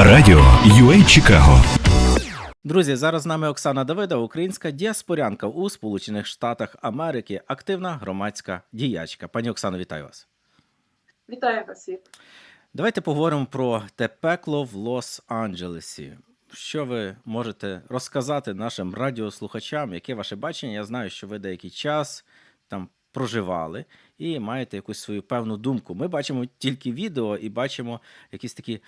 Радіо UA Чикаго. Друзі, зараз з нами Оксана Давида, українська діаспорянка у Сполучених Штатах Америки, активна громадська діячка. Пані Оксано, вітаю вас. Вітаю вас. Давайте поговоримо про те пекло в Лос-Анджелесі. Що ви можете розказати нашим радіослухачам? Яке ваше бачення? Я знаю, що ви деякий час там проживали і маєте якусь свою певну думку. Ми бачимо тільки відео і бачимо якісь такі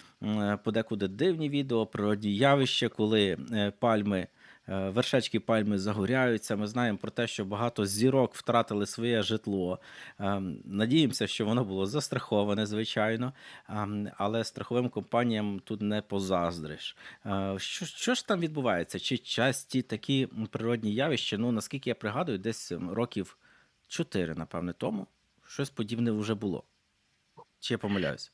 подекуди дивні відео про явище, коли е, пальми. е, Вершечки пальми загоряються. Ми знаємо про те, що багато зірок втратили своє житло. Ем, Надіємося, що воно було застраховане, звичайно, Ем, але страховим компаніям тут не позаздриш. Е, Що, що ж там відбувається? Чи часті такі природні явища? Ну наскільки я пригадую, десь років чотири, напевне, тому щось подібне вже було. Чи я помиляюсь?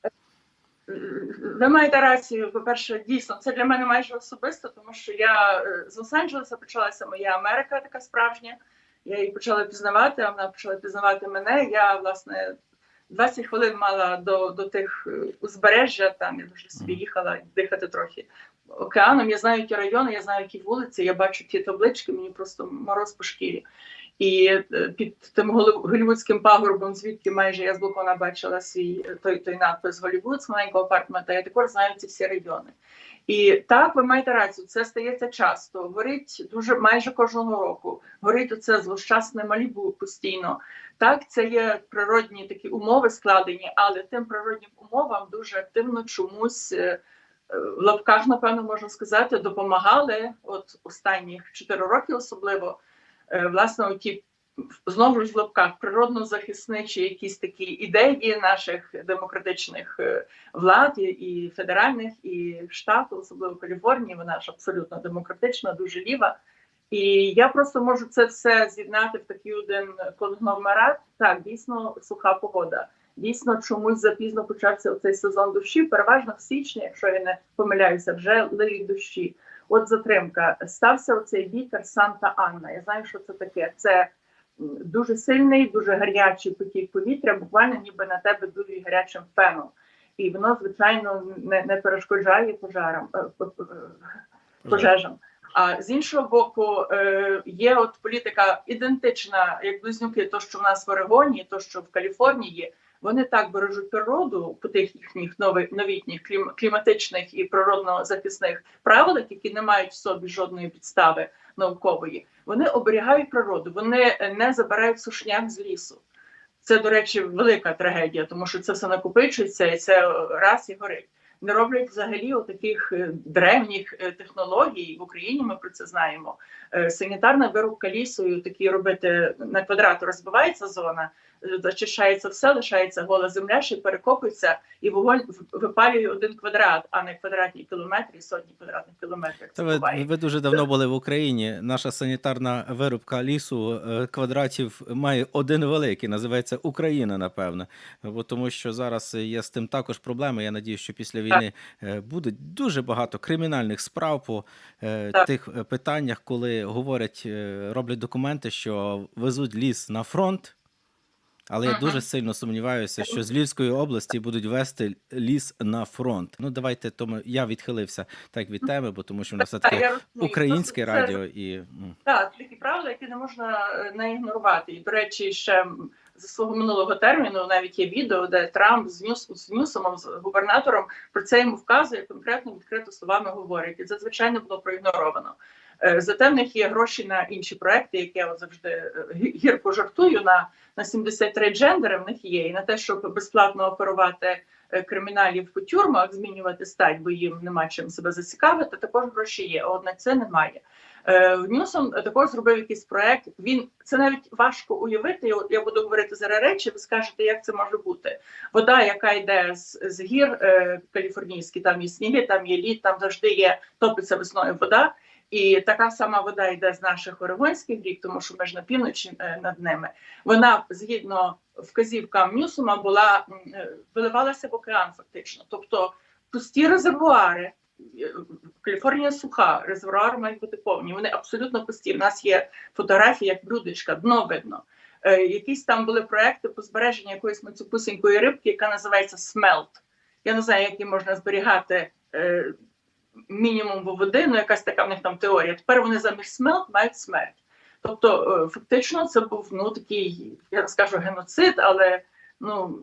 Ви маєте рацію. По-перше, дійсно, це для мене майже особисто, тому що я е, з Лос-Анджелеса почалася моя Америка, така справжня. Я її почала пізнавати, а вона почала пізнавати мене. Я, власне, 20 хвилин мала до, до тих е, узбережжя, там я дуже собі їхала дихати трохи океаном. Я знаю ті райони, я знаю ті вулиці, я бачу ті таблички, мені просто мороз по шкірі. І е, під тим голівудським пагорбом, звідки майже я з балкона бачила свій е, той, той надпис Голівуд з маленького апартмента, я також знаю ці всі райони. І так, ви маєте рацію, це стається часто. Горить дуже майже кожного року. Горить оце злощасне Малібу постійно. Так, це є природні такі умови складені, але тим природнім умовам дуже активно чомусь е, в лапках, напевно, можна сказати, допомагали. От останніх 4 роки особливо власне ті знову ж в лапках природно-захисничі якісь такі ідеї наших демократичних е, влад і- федеральних, і штату, особливо Каліфорнії. Вона ж абсолютно демократична, дуже ліва. І я просто можу це все з'єднати в такий один конгломерат. Так, дійсно суха погода. Дійсно, чомусь запізно почався цей сезон дощі. Переважно в січні, якщо я не помиляюся, вже лиють дощі. От затримка. Стався оцей вітер Санта Анна. Я знаю, що це таке. Це дуже сильний, дуже гарячий потік повітря, буквально ніби на тебе дує гарячим феном. І воно, звичайно, не, не перешкоджає пожарам, е, е, пожежам. А з іншого боку, е, є от політика ідентична, як близнюки, то, що в нас в Орегоні, то, що в Каліфорнії. Вони так бережуть природу по тих їхніх новітніх клім- кліматичних і природно-захисних правилах, які не мають в собі жодної підстави наукової. Вони оберігають природу, вони е, не забирають сушняк з лісу. Це, до речі, велика трагедія, тому що це все накопичується і це е, раз і горить. Не роблять взагалі таких древніх е, технологій в Україні. Ми про це знаємо. Е, Санітарна вирубка лісу, такі робити на квадрат розбивається зона, е, зачищається все, лишається гола земля, ще перекопується, і вогонь випалює один квадрат, а не квадратні кілометри, сотні квадратних кілометрів. Це ви, ви дуже давно були в Україні. Наша санітарна вирубка лісу е, квадратів має один великий, називається Україна, напевно. Бо тому що зараз є з тим також проблеми. Я надію, що після війни е, буде дуже багато кримінальних справ по е, Так. тих питаннях, коли говорять, роблять документи, що везуть ліс на фронт. Але я дуже сильно сумніваюся, що з Львівської області будуть вести ліс на фронт. Ну давайте тому я відхилився так від теми, бо тому що в нас все таки українське це- радіо і Так, такі правила, які не можна е, не ігнорувати. І, до речі, ще за свого минулого терміну навіть є відео, де Трамп з Ньюс з Ньюсомом, з губернатором про це йому вказує, конкретно відкрито словами говорить. І це звичайно було проігноровано. Е, Зате в них є гроші на інші проекти, які я завжди е, гі- гірко жартую на, на 73 джендери. В них є і на те, щоб безплатно оперувати е, криміналів по тюрмах, змінювати стать, бо їм нема чим себе зацікавити. Також гроші є. От це немає. Ньюсом також зробив якийсь проект. Він це навіть важко уявити. Я буду говорити зараз речі. Ви скажете, як це може бути? Вода, яка йде з, з гір е, каліфорнійські, там є сніги, там є лід, там завжди є топиться весною вода. І така сама вода йде з наших орегонських рік, тому що ми ж на півночі е, над ними. Вона згідно вказівкам Ньюсома була е, виливалася в океан, фактично. Тобто пусті резервуари. е, Каліфорнія суха, резервуари мають бути повні. Вони абсолютно пусті. У нас є фотографії, як блюдечка, дно видно. Е, якісь там були проекти по збереженню якоїсь мацюпусенької рибки, яка називається смелт. Я не знаю, як її можна зберігати е, мінімум води, ну якась така в них там теорія. Тепер вони замість смерть мають смерть. Тобто, е, фактично, це був ну такий, я скажу геноцид, але ну,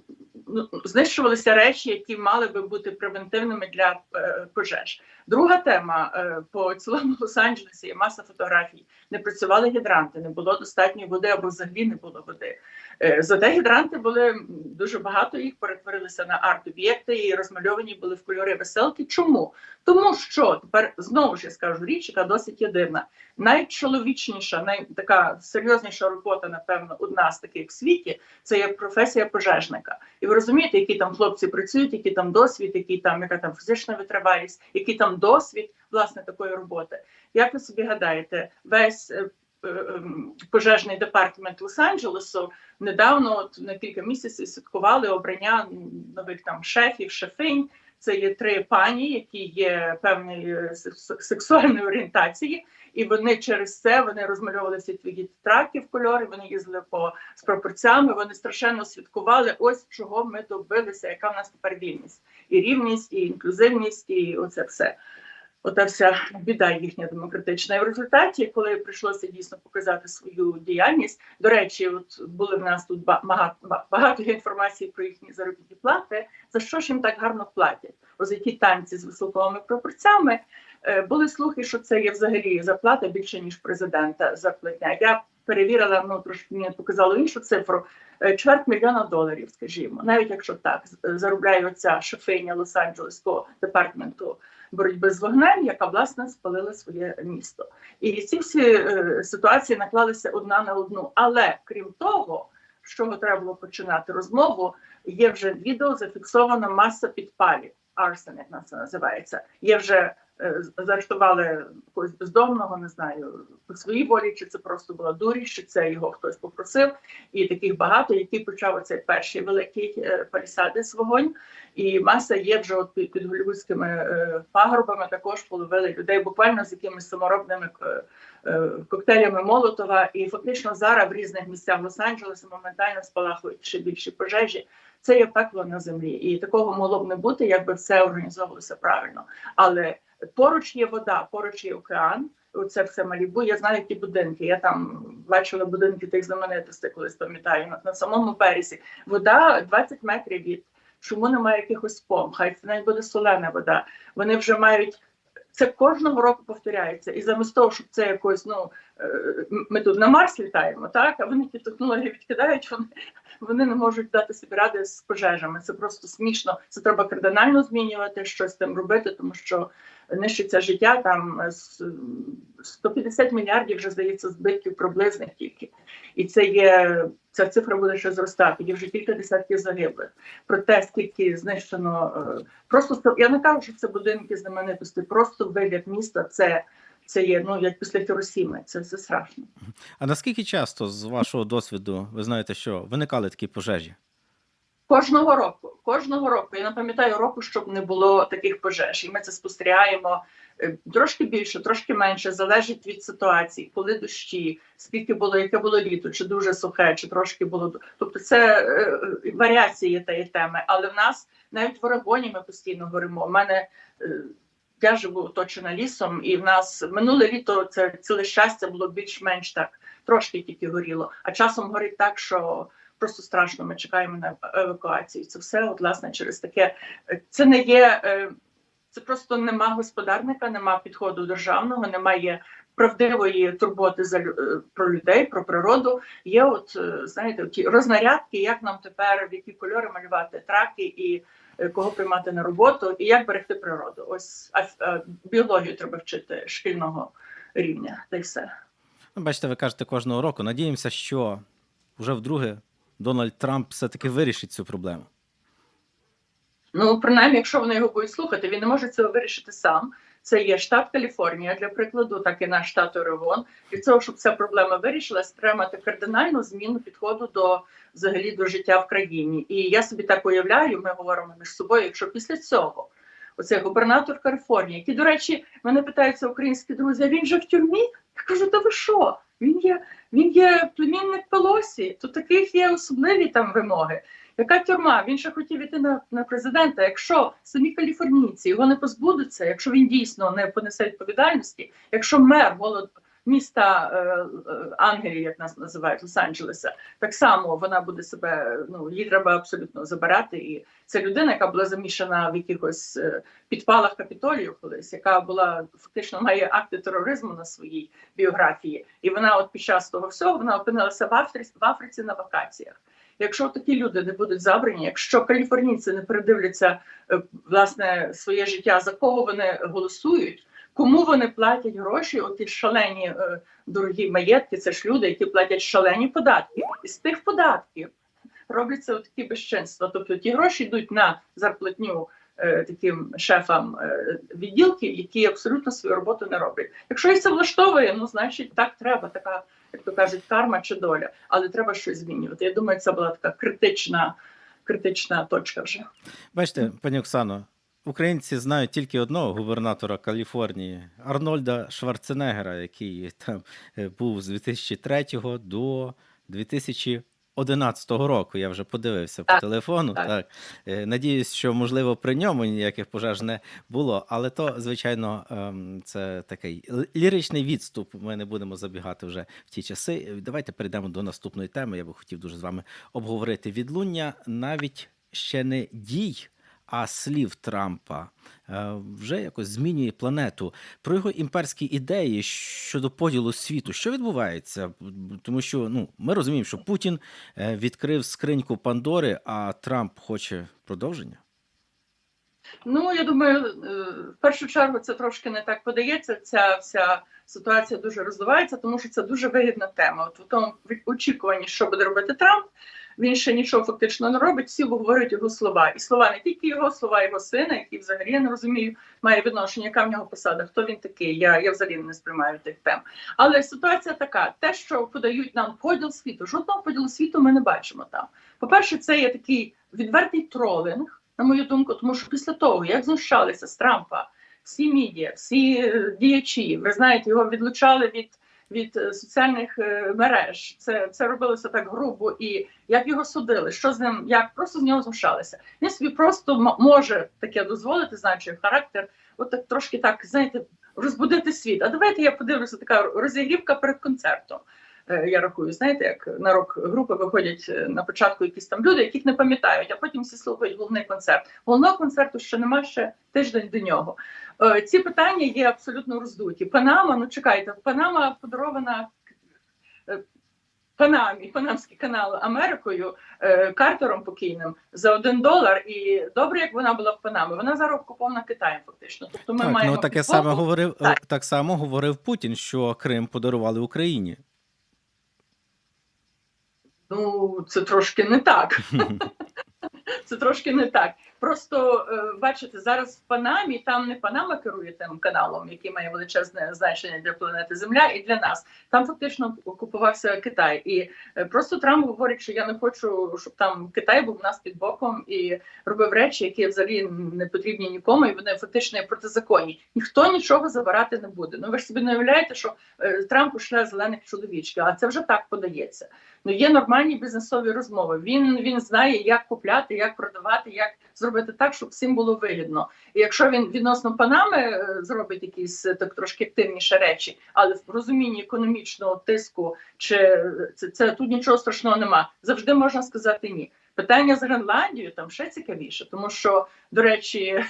ну знищувалися речі, які мали би бути превентивними для е, пожеж. Друга тема е, по цілому Лос-Анджелесі є маса фотографій. Не працювали гідранти, не було достатньо води або взагалі не було води. Е, Зате гідранти були дуже багато їх перетворилися на арт-об'єкти і розмальовані були в кольори веселки. Чому? Тому що тепер знову ж я скажу річ, яка досить єдина. Найчоловічніша, най така серйозніша робота, напевно, одна з таких в світі це є професія пожежника. І ви розумієте, які там хлопці працюють, який там досвід, який там яка там фізична витривалість, який там досвід власне такої роботи. Як ви собі гадаєте, весь е, пожежний департамент Лос-Анджелесу недавно, от на кілька місяців, святкували обрання нових там шефів, шефинь. Це є три пані, які є певної е, сексуальної орієнтації, і вони через це вони розмальовували всі твої траки в кольори. Вони їздили по з пропорцями. Вони страшенно святкували. Ось чого ми добилися, яка в нас тепер вільність, і рівність, і інклюзивність, і оце все. Ота вся біда їхня демократична. І в результаті, коли прийшлося дійсно показати свою діяльність, до речі, от були в нас тут ба- багато, багато інформації про їхні заробітні плати. За що ж їм так гарно платять? Які танці з високовими пропорцями. Е, Були слухи, що це є взагалі зарплата більше ніж президента зарплатня. Я перевірила, ну трошки мені показало іншу цифру. Е, Чверть мільйона доларів, скажімо, навіть якщо так заробляє оця шофиня Лос-Анджелеського департаменту боротьби з вогнем, яка власне спалила своє місто. І ці всі е, ситуації наклалися одна на одну. Але крім того, з чого треба було починати розмову, є вже відео зафіксована маса підпалів. Арсен, як нас називається, є вже заарештували когось бездомного, не знаю по своїй волі, чи це просто була дурість, чи це його хтось попросив. І таких багато, який почав оцей перший великий е, палісадис вогонь. І маса є вже от під, під голівудськими е, пагорбами. Також половили людей буквально з якимись саморобними е, е, коктейлями Молотова. І фактично зараз в різних місцях Лос-Анджелеса моментально спалахують ще більші пожежі. Це є пекло на землі, і такого могло б не бути, якби все організовувалося правильно. Але поруч є вода, поруч є океан. Оце все Малібу. Я знаю ті будинки. Я там бачила будинки тих знаменитостей, колись пам'ятаю на, на самому березі. Вода 20 метрів від чому немає якихось пом? Хай це навіть буде солена вода. Вони вже мають. Це кожного року повторяється, і замість того, щоб це якось, ну ми тут на Марс літаємо, так а вони ті технології відкидають, вони вони не можуть дати собі ради з пожежами. Це просто смішно. Це треба кардинально змінювати, щось з тим робити, тому що нищиться життя там е, з 150 мільярдів вже здається збитків приблизних тільки. І це є ця цифра буде ще зростати. Є вже кілька десятків загиблих. Про те, скільки знищено е, просто ст- я не кажу, що це будинки знаменитості, просто вигляд міста. Це це є ну як після Хіросіми. Це, це страшно. А наскільки часто, з вашого досвіду, ви знаєте, що виникали такі пожежі? Кожного року, кожного року. Я не пам'ятаю року, щоб не було таких пожеж. І ми це спостерігаємо е, трошки більше, трошки менше, залежить від ситуації, коли дощі, скільки було, яке було літо, чи дуже сухе, чи трошки було. Тобто це е, е, варіації тієї теми. Але в нас навіть в Орегоні ми постійно горимо. У мене я живу оточена лісом, і в нас минуле літо це ціле щастя було більш-менш так, трошки тільки горіло. А часом горить так, що просто страшно. Ми чекаємо на евакуацію. Це все, от, власне, через таке. Це не є. е, Це просто нема господарника, нема підходу державного, немає правдивої турботи за е, про людей, про природу. Є, от е, знаєте, ті рознарядки, як нам тепер в які кольори малювати траки і кого приймати на роботу, і як берегти природу. Ось а, а, біологію треба вчити шкільного рівня, та й все. Ну, бачите, ви кажете кожного року. Надіємося, що вже вдруге Дональд Трамп все-таки вирішить цю проблему. Ну, принаймні, якщо вони його будуть слухати, він не може цього вирішити сам. Це є штат Каліфорнія для прикладу, так і наш штат Орегон. Для цього, щоб ця проблема вирішилась, треба кардинальну зміну підходу до взагалі до життя в країні. І я собі так уявляю, ми говоримо між собою, якщо після цього оцей губернатор Каліфорнії, який, до речі, мене питаються українські друзі, а він же в тюрмі? Я кажу, та ви що? Він є, він є племінник Пелосі, то таких є особливі там вимоги. Яка тюрма? Він ще хотів іти на, на президента. Якщо самі каліфорнійці його не позбудуться, якщо він дійсно не понесе відповідальності, якщо мер голод міста е, е, як нас називають Лос-Анджелеса, так само вона буде себе. Ну її треба абсолютно забирати. І це людина, яка була замішана в якихось е, підпалах капітолію колись, яка була фактично має акти тероризму на своїй біографії, і вона, от під час того всього, вона опинилася в Африці, в Африці на вакаціях. Якщо такі люди не будуть забрані, якщо каліфорнійці не передивляться е, власне своє життя, за кого вони голосують, кому вони платять гроші, оті шалені е, дорогі маєтки, це ж люди, які платять шалені податки. І з тих податків робляться такі безчинства. Тобто ті гроші йдуть на зарплатню таким шефам е, відділків, які абсолютно свою роботу не роблять. Якщо їх це влаштовує, ну значить так треба, така, як то кажуть, карма чи доля, але треба щось змінювати. Я думаю, це була така критична, критична точка вже. Бачите, пані Оксано, українці знають тільки одного губернатора Каліфорнії Арнольда Шварценеггера, який там е, був з 2003 до 2011 року. Я вже подивився по телефону. так. Так. Е, Надіюсь, що можливо при ньому ніяких пожеж не було, але то, звичайно, ем, це такий ліричний відступ. Ми не будемо забігати вже в ті часи. Давайте перейдемо до наступної теми. Я би хотів дуже з вами обговорити відлуння навіть ще не дій, а слів Трампа е, вже якось змінює планету. Про його імперські ідеї щодо поділу світу. Що відбувається? Тому що ну, ми розуміємо, що Путін е, відкрив скриньку Пандори, а Трамп хоче продовження. Ну я думаю, е, в першу чергу це трошки не так подається. Ця вся ситуація дуже розвивається, тому що це дуже вигідна тема. От у тому очікуванні, що буде робити Трамп. Він ще нічого фактично не робить. Всі говорять його слова, і слова не тільки його слова, його сина, який взагалі я не розумію, має відношення, яка в нього посада, хто він такий. Я, я взагалі не сприймаю тих тем. Але ситуація така: те, що подають нам поділ світу, жодного поділу світу ми не бачимо там. По-перше, це є такий відвертий тролинг, на мою думку, тому що після того, як знущалися з Трампа, всі медіа, всі е, діячі, ви знаєте, його відлучали від. Від е, соціальних е, мереж це це робилося так грубо, і як його судили, що з ним, як просто з нього змушалися. Він собі просто може таке дозволити, знаючи характер, от так трошки так знаєте, розбудити світ. А давайте я подивлюся, така розігрівка перед концертом. Е, Я рахую, знаєте, як на рок-групи виходять е, на початку якісь там люди, яких не пам'ятають, а потім всі слухають головний концерт. Головного концерту ще нема ще тиждень до нього. Е, Ці питання є абсолютно роздуті. Панама, ну чекайте, Панама подарована Панамі, Панамський канал Америкою е, Картером покійним за один долар. І добре, як вона була в Панамі. Вона зараз окупована Китаєм, фактично. Тобто ми так, маємо ну таке підвоху. саме говорив так. так само говорив Путін, що Крим подарували Україні. Ну, це трошки не так. Це трошки не так. Просто е, бачите, зараз в Панамі там не Панама керує тим каналом, який має величезне значення для планети Земля і для нас. Там фактично окупувався Китай. І е, просто Трамп говорить, що я не хочу, щоб там Китай був у нас під боком і робив речі, які взагалі не потрібні нікому, і вони фактично протизаконні. Ніхто нічого забирати не буде. Ну ви ж собі не уявляєте, що е, Трамп ушле зелених чоловічків, а це вже так подається. Ну є нормальні бізнесові розмови. Він він знає, як купляти, як продавати, як зробити так, щоб всім було вигідно. І якщо він відносно Панами е, зробить якісь е, так трошки активніші речі, але в розумінні економічного тиску, чи е, це, це тут нічого страшного нема. Завжди можна сказати ні. Питання з Гренландією там ще цікавіше, тому що, до речі,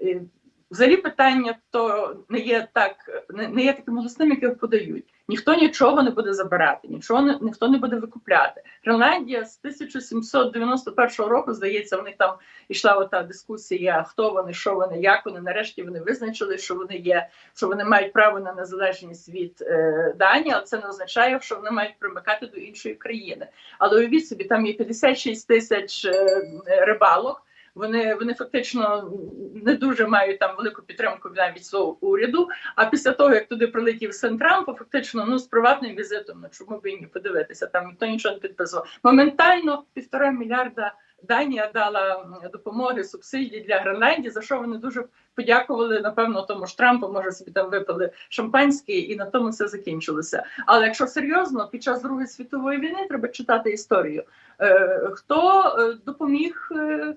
взагалі питання то не є так, не, є таким голосним, як подають. Ніхто нічого не буде забирати, нічого не ніхто не буде викупляти. Гренландія з 1791 року, здається, в них там ішла ота дискусія, хто вони, що вони, як вони. Нарешті вони визначили, що вони є, що вони мають право на незалежність від е, Данії, але це не означає, що вони мають примикати до іншої країни. Але уявіть собі, там є 56 тисяч е, рибалок. Вони вони фактично не дуже мають там велику підтримку навіть свого уряду. А після того, як туди прилетів син Трампа, фактично ну з приватним візитом, ну чому б і подивитися, там ніхто нічого не підписував. Моментально півтора мільярда Данія дала допомоги, субсидії для Гренландії, за що вони дуже подякували, напевно, тому ж Трампу, може собі там випили шампанське, і на тому все закінчилося. Але якщо серйозно, під час Другої світової війни треба читати історію. Е, хто е, допоміг е,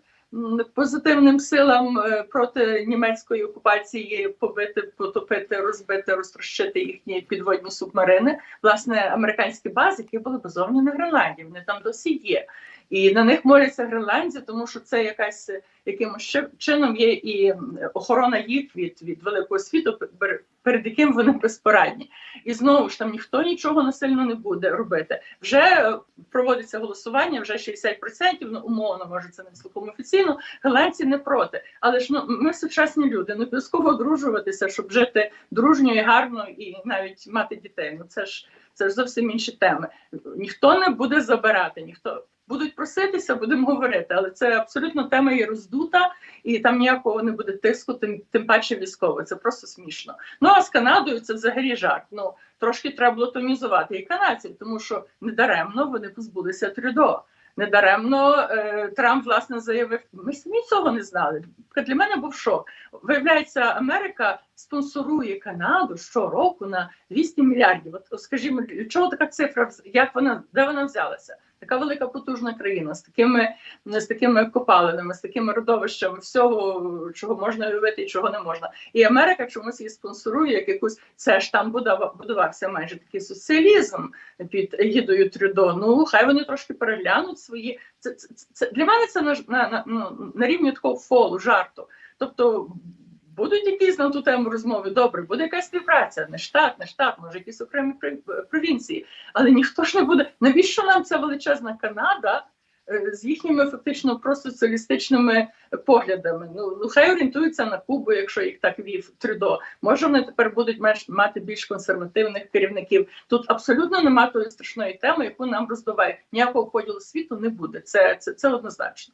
позитивним силам е, проти німецької окупації побити, потопити, розбити, розтрощити їхні підводні субмарини? Власне, американські бази, які були базовані на Гренландії, вони там досі є. І на них моляться гренландці, тому що це якась якимось чином є і охорона їх від, від великого світу, перед яким вони безпорадні. І знову ж там ніхто нічого насильно не буде робити. Вже е, проводиться голосування, вже 60%, ну умовно, може це не цілком офіційно. Голландці не проти. Але ж ну ми сучасні люди, не обов'язково одружуватися, щоб жити дружньо і гарно, і навіть мати дітей. Ну це ж це ж зовсім інші теми. Ніхто не буде забирати, ніхто. Будуть проситися, будемо говорити, але це абсолютно тема є роздута, і там ніякого не буде тиску, тим тим паче військово. Це просто смішно. Ну а з Канадою це взагалі жарт. Ну трошки треба було тонізувати і канадців, тому що недаремно вони позбулися Трюдо. Недаремно е, Трамп власне заявив: ми самі цього не знали. Для мене був шок. Виявляється, Америка спонсорує Канаду щороку на 200 мільярдів. От, скажімо, чого така цифра? Як вона де вона взялася? Така велика потужна країна з такими з такими копалинами, з такими родовищами, всього, чого можна уявити і чого не можна. І Америка чомусь її спонсорує, як якусь це ж там будувався майже такий соціалізм під егідою Трюдо. Ну хай вони трошки переглянуть свої. Це, це, це для мене це на, на, на, ну, на рівні такого фолу, жарту. Тобто будуть якісь на ту тему розмови. Добре, буде якась співпраця, не штат, не штат, може якісь окремі провінції. Але ніхто ж не буде. Навіщо нам ця величезна Канада? е, З їхніми фактично просоціалістичними поглядами. Ну, ну хай орієнтуються на Кубу, якщо їх так вів Трюдо. Може, вони тепер будуть менш мати більш консервативних керівників. Тут абсолютно немає тої страшної теми, яку нам роздувають. Ніякого поділу світу не буде. Це, це, це однозначно.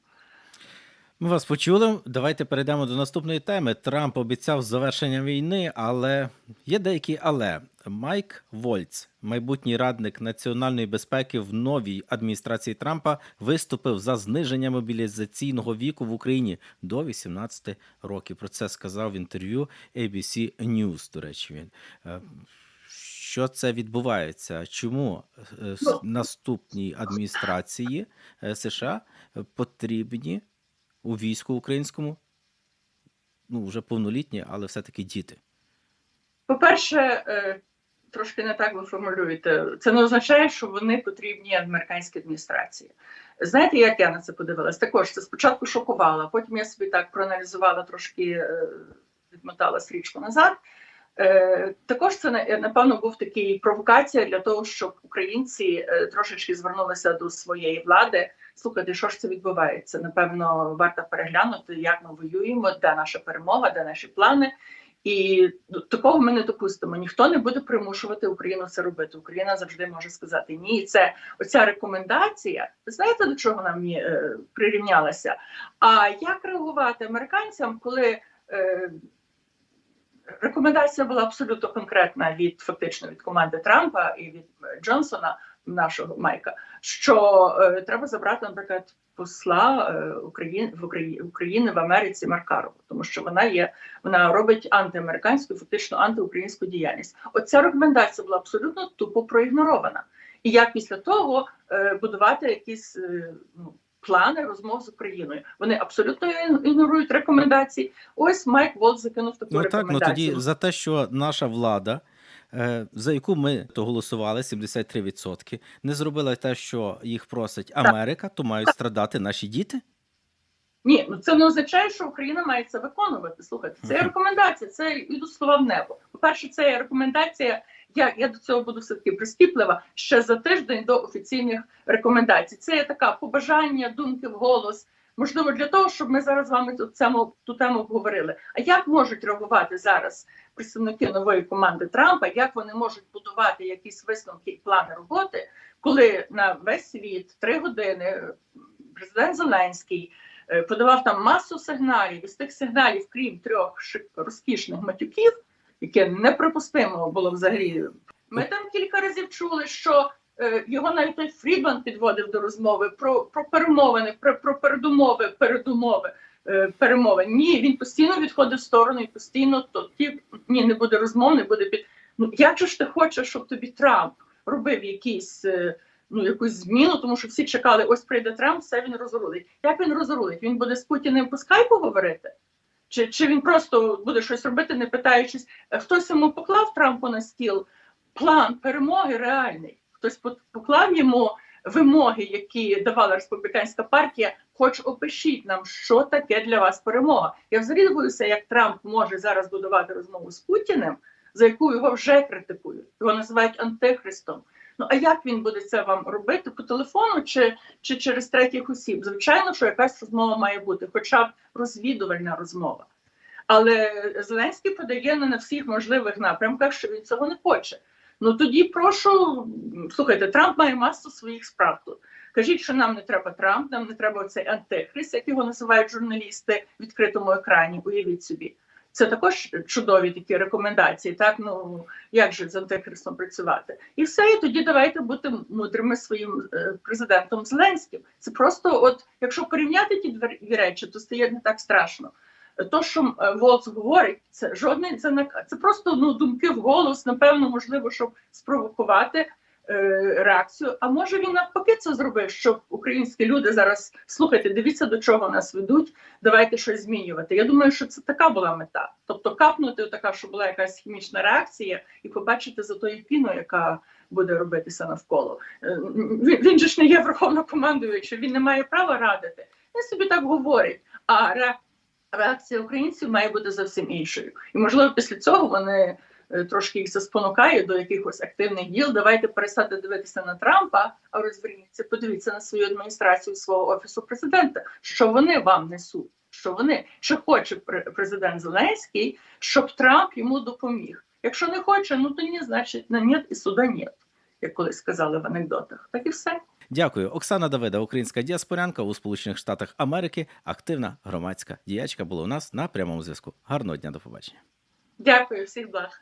Ми вас почули. Давайте перейдемо до наступної теми. Трамп обіцяв завершення війни, але є деякі але. Майк Вольц, майбутній радник національної безпеки в новій адміністрації Трампа, виступив за зниження мобілізаційного віку в Україні до 18 років. Про це сказав в інтерв'ю ABC News, До речі, він. Е, Що це відбувається? Чому е, Ну. наступній адміністрації е, США потрібні у війську українському, ну, вже повнолітні, але все-таки діти. По-перше, е, трошки не так ви формулюєте. Це не означає, що вони потрібні американській адміністрації. Знаєте, як я на це подивилась? Також це спочатку шокувало, потім я собі так проаналізувала трошки, е, відмотала стрічку назад. Е, Також це напевно був такий провокація для того, щоб українці е, трошечки звернулися до своєї влади. Слухайте, що ж це відбувається? Напевно, варто переглянути, як ми воюємо, де наша перемога, де наші плани. І ну, такого ми не допустимо. Ніхто не буде примушувати Україну це робити. Україна завжди може сказати ні. І це оця рекомендація. Ви знаєте, до чого нам е, прирівнялася? А як реагувати американцям, коли е, рекомендація була абсолютно конкретна від фактично від команди Трампа і від е, Джонсона, нашого Майка, що е, треба забрати, наприклад, посла е, України в Україні України в Америці Маркарову, тому що вона є, вона робить антиамериканську, фактично антиукраїнську діяльність. Оця рекомендація була абсолютно тупо проігнорована. І як після того е, будувати якісь е, ну, плани розмов з Україною? Вони абсолютно ігнорують рекомендації. Ось Майк Волт закинув таку Ну так, ну тоді за те, що наша влада, е, за яку ми то голосували 73%, не зробила те, що їх просить Америка, то мають страдати наші діти. Ні, ну це не означає, що Україна має це виконувати. Слухайте, це є рекомендація, це йдуть слова в небо. По-перше, це є рекомендація. Я, я до цього буду все таки прискіплива ще за тиждень до офіційних рекомендацій. Це є така побажання, думки в голос. Можливо, для того, щоб ми зараз з вами ту тему, ту тему обговорили. А як можуть реагувати зараз представники нової команди Трампа? Як вони можуть будувати якісь висновки і плани роботи, коли на весь світ три години президент Зеленський е, подавав там масу сигналів, і з тих сигналів, крім трьох розкішних матюків, яке неприпустимо було взагалі. Ми там кілька разів чули, що е, його навіть той Фрідман підводив до розмови про, про перемовини, про, про передумови, передумови. е, Перемовин. Ні, він постійно відходив в сторону і постійно то ті ні, не буде розмов, не буде під. Ну як же ж ти хочеш, щоб тобі Трамп робив якісь е, ну якусь зміну, тому що всі чекали, ось прийде Трамп, все він розрулить. Як він розрулить? Він буде з Путіним по скайпу говорити? Чи, чи він просто буде щось робити, не питаючись, Е, хтось йому поклав Трампу на стіл план перемоги реальний. Хтось поклав йому вимоги, які давала республіканська партія. Хоч опишіть нам, що таке для вас перемога. Я взагалі як Трамп може зараз будувати розмову з Путіним, за яку його вже критикують. Його називають антихристом. Ну а як він буде це вам робити по телефону чи, чи через третіх осіб? Звичайно, що якась розмова має бути, хоча б розвідувальна розмова. Але Зеленський подає не на всіх можливих напрямках, що він цього не хоче. Ну тоді прошу слухайте, Трамп має масу своїх справ тут. Кажіть, що нам не треба Трамп, нам не треба цей антихрист, як його називають журналісти в відкритому екрані. Уявіть собі. Це також чудові такі рекомендації. Так ну як же з антихристом працювати? І все, і тоді давайте бути мудрими своїм е, президентом Зеленським. Це просто, от якщо порівняти ті дві речі, то стає не так страшно. То, що е, Волц говорить, це жодний це не це просто ну думки в голос, напевно, можливо, щоб спровокувати реакцію. А може він навпаки це зробив, щоб українські люди зараз слухайте, дивіться до чого нас ведуть. Давайте щось змінювати. Я думаю, що це така була мета. Тобто капнути така, щоб була якась хімічна реакція, і побачити за тою піною, яка буде робитися навколо. Е, Він, він же ж не є верховнокомандуючим, він не має права радити. Він собі так говорить. А реакція українців має бути зовсім іншою. І можливо, після цього вони е, трошки їх заспонукають до якихось активних діл. Давайте перестати дивитися на Трампа, а розверніться, подивіться на свою адміністрацію свого офісу президента, що вони вам несуть. Що вони що хоче пр- президент Зеленський, щоб Трамп йому допоміг. Якщо не хоче, ну то ні, значить на ні і суда ні, як колись сказали в анекдотах. Так і все. Дякую. Оксана Давида, українська діаспорянка у Сполучених Штатах Америки, активна громадська діячка, була у нас на прямому зв'язку. Гарного дня, до побачення. Дякую, всіх благ.